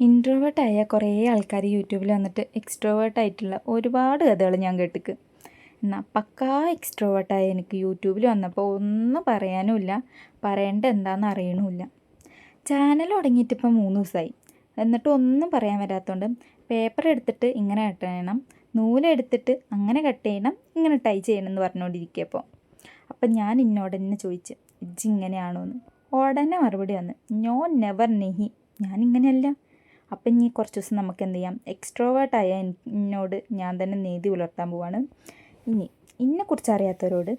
ഇൻട്രോവേർട്ടായ കുറേ ആൾക്കാർ യൂട്യൂബിൽ വന്നിട്ട് എക്സ്ട്രോവേർട്ടായിട്ടുള്ള ഒരുപാട് കഥകൾ ഞാൻ കേട്ടിക്ക്. എന്നാൽ പക്കാ എക്സ്ട്രോവേർട്ടായ എനിക്ക് യൂട്യൂബിൽ വന്നപ്പോൾ ഒന്നും പറയാനുമില്ല പറയേണ്ട എന്താണെന്ന് അറിയണമില്ല ചാനൽ തുടങ്ങിയിട്ട് ഇപ്പം മൂന്ന് ദിവസമായി എന്നിട്ട് ഒന്നും പറയാൻ വരാത്തതുകൊണ്ട് പേപ്പർ എടുത്തിട്ട് ഇങ്ങനെ കട്ട് ചെയ്യണം. നൂലെടുത്തിട്ട് അങ്ങനെ കട്ട് ചെയ്യണം. ഇങ്ങനെ ടൈ ചെയ്യണം എന്ന് പറഞ്ഞുകൊണ്ടിരിക്കുകയപ്പോൾ അപ്പം ഞാൻ ഇന്നോട് തന്നെ ചോദിച്ച് ഇജ്ജ് ഇങ്ങനെയാണോ എന്ന് ഉടനെ മറുപടി വന്ന് നോ നെവർ നെഹി ഞാനിങ്ങനെയല്ല. അപ്പം ഇനി കുറച്ച് ദിവസം നമുക്ക് എന്ത് ചെയ്യാം എക്സ്ട്രോവേർട്ടായ എന്നോട് ഞാൻ തന്നെ നീതി പുലർത്താൻ പോവാണ്. ഇനി ഇന്നെക്കുറിച്ച് അറിയാത്തവരോട്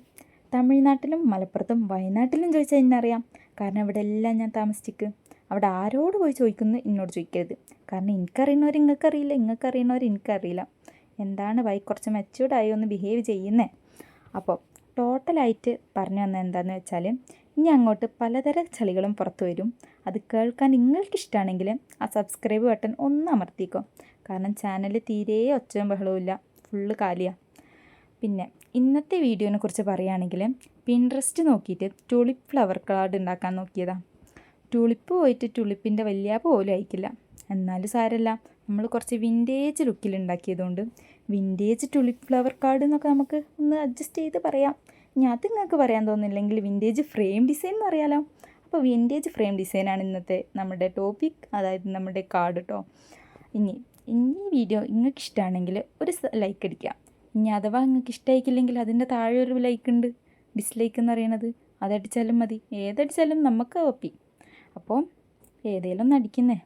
തമിഴ്നാട്ടിലും മലപ്പുറത്തും വയനാട്ടിലും ചോദിച്ചാൽ എന്നറിയാം കാരണം ഇവിടെ എല്ലാം ഞാൻ താമസിച്ചിക്ക്. അവിടെ ആരോട് പോയി ചോദിക്കുന്നു എന്നോട് ചോദിക്കരുത്. കാരണം എനിക്കറിയുന്നവർ ഇങ്ങൾക്കറിയില്ല ഇങ്ങൾക്കറിയുന്നവർ എനിക്കറിയില്ല. എന്താണ് വൈ കുറച്ച് മെച്യൂർഡായി ഒന്ന് ബിഹേവ് ചെയ്യുന്നത് അപ്പോൾ ടോട്ടലായിട്ട് പറഞ്ഞു വന്നത് എന്താണെന്ന് വെച്ചാൽ ഇനി അങ്ങോട്ട് പലതരം ചളികളും പുറത്തു വരും. അത് കേൾക്കാൻ നിങ്ങൾക്ക് ഇഷ്ടമാണെങ്കിൽ ആ സബ്സ്ക്രൈബ് ബട്ടൺ ഒന്ന് അമർത്തിക്കോ. കാരണം ചാനൽ തീരെ ഒച്ചയും ബഹളവും ഇല്ല. ഫുള്ള് കാലിയാണ് പിന്നെ ഇന്നത്തെ വീഡിയോനെ കുറിച്ച് പറയുകയാണെങ്കിൽ പിൻട്രസ്റ്റ് നോക്കിയിട്ട് ടൂളിപ്പ് ഫ്ലവർ കാർഡ് ഉണ്ടാക്കാൻ നോക്കിയതാണ് ടൂളിപ്പ് പോയിട്ട് ടൂളിപ്പിന്റെ വലിയ പോലും അയക്കില്ല എന്നാലും സാരല്ല. നമ്മൾ കുറച്ച് വിന്റേജ് ലുക്കിൽ ഉണ്ടാക്കിയതുകൊണ്ട് വിന്റേജ് ട്യൂലിപ്പ് ഫ്ലവർ കാർഡ് എന്നൊക്കെ നമുക്ക് ഒന്ന് അഡ്ജസ്റ്റ് ചെയ്ത് പറയാം. ഇനി അത് നിങ്ങൾക്ക് പറയാൻ തോന്നുന്നില്ലെങ്കിൽ വിന്റേജ് ഫ്രെയിം ഡിസൈൻ എന്ന് അറിയാലോ അപ്പോൾ വിന്റേജ് ഫ്രെയിം ഡിസൈനാണ് ഇന്നത്തെ നമ്മുടെ ടോപ്പിക് അതായത് നമ്മുടെ കാർഡ് കേട്ടോ ഇനി ഇനി വീഡിയോ നിങ്ങൾക്ക് ഇഷ്ടമാണെങ്കിൽ ഒരു ലൈക്ക് അടിക്കാം. ഇനി അഥവാ നിങ്ങൾക്ക് ഇഷ്ടമായിക്കില്ലെങ്കിൽ അതിന്റെ താഴെ ഒരു ലൈക്ക് ഉണ്ട് ഡിസ്ലൈക്ക് എന്ന് പറയണത്. അതടിച്ചാലും മതി. ഏതടിച്ചാലും നമുക്ക് ഒപ്പി അപ്പോൾ ഏതേലും ഒന്ന് അടിക്കുന്നേ.